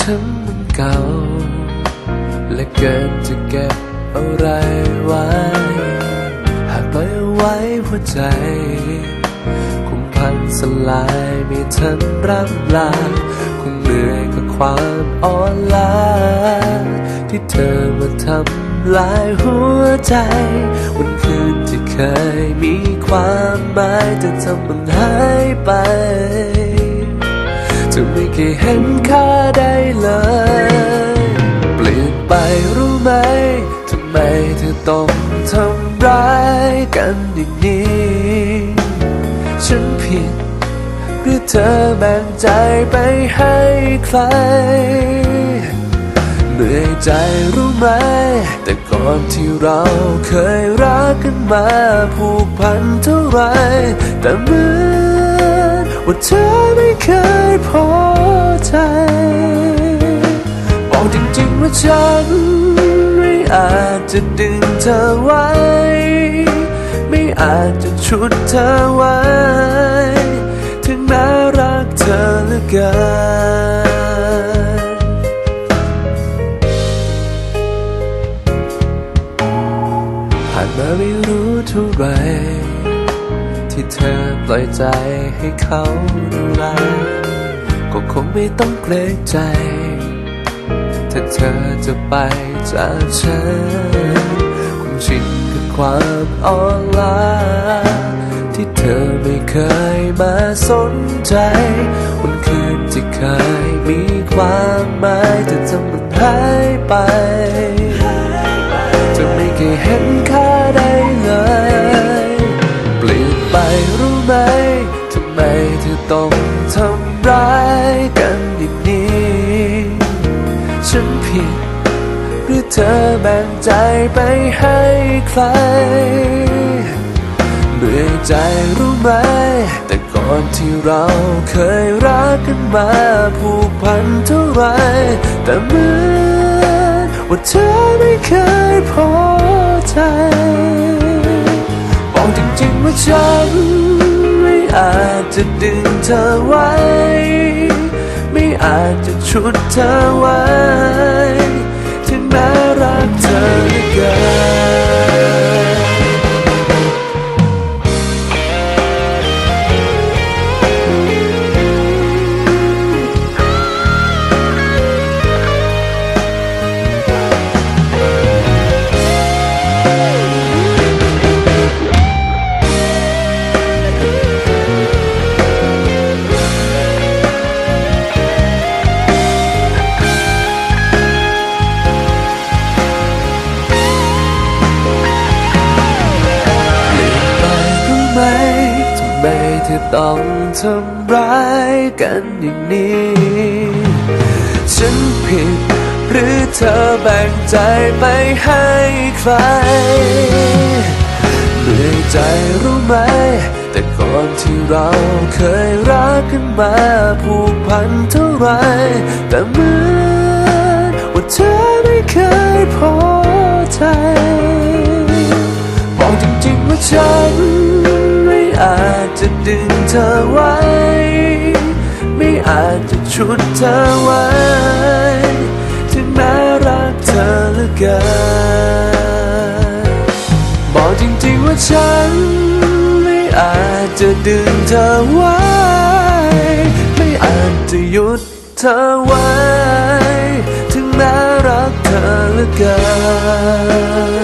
ฉันมันเก่า และเกินจะเก็บอะไรไว้ หากปล่อยไว้หัวใจ คงพังสลายไม่ทันร่ำลาคงเหนื่อยกับความอ่อนล้าที่เธอมาทำลายหัวใจ วันคืนที่เคยมีความหมายจะทำมันหายไป จะไม่เห็นค่าได้เลย เปลี่ยนไปรู้ไหมทำไมเธอต้องทำร้ายกันอย่างนี้ ฉันผิดหรือเธอแบ่งใจไปให้ใคร เหนื่อยใจรู้ไหม แต่ก่อนที่เราเคยรักกันมาผูกพันเท่าไหรแต่เมื่อ ว่าเธอไม่เคยพอใจ บอกจริงๆว่าฉันไม่อาจจะดึงเธอไว้ ไม่อาจจะชุดเธอไว้ ถึงแม้รักเธอเหลือเกินผ่านมาไม่รู้เท่าไร ที่เธอปล่อยใจให้เขาดูแลก็คงไม่ต้องเกรงใจ ถ้าเธอจะไปจากฉันคงชินกับความอ่อนล้าที่เธอไม่เคยมาสนใจวันคืนที่เคยมีความหมายจะทำมันหายไป เธอแบ่งใจไปให้ใครเหนื่อใจรู้ไหม แต่ก่อนที่เราเคยรักกันมาผูกพันเท่าไร แต่เหมือนว่าเธอไม่เคยพอใจบอกจริงๆว่าฉันไม่อาจจะดึงเธอไว้ ไม่อาจจะชุดเธอไว้ แม้รักเธอเหลือเกิน เธอต้องทำร้ายกันอย่างนี้ ฉันผิดหรือเธอแบ่งใจไปให้ใครเหนื่อยใจรู้ไหม แต่ก่อนที่เราเคยรักกันมาผูกพันเท่าไร แต่เหมือนว่าเธอไม่เคยพอใจบอกจริงๆว่าฉันไม่อาจ จะดึงเธอไว้ ไม่อาจจะชุดเธอไว้ ถึงแม้รักเธอเหลือเกินบอกจริงๆว่าฉัน ไม่อาจจะดึงเธอไว้ ไม่อาจจะหยุดเธอไว้ ถึงแม้รักเธอเหลือเกิน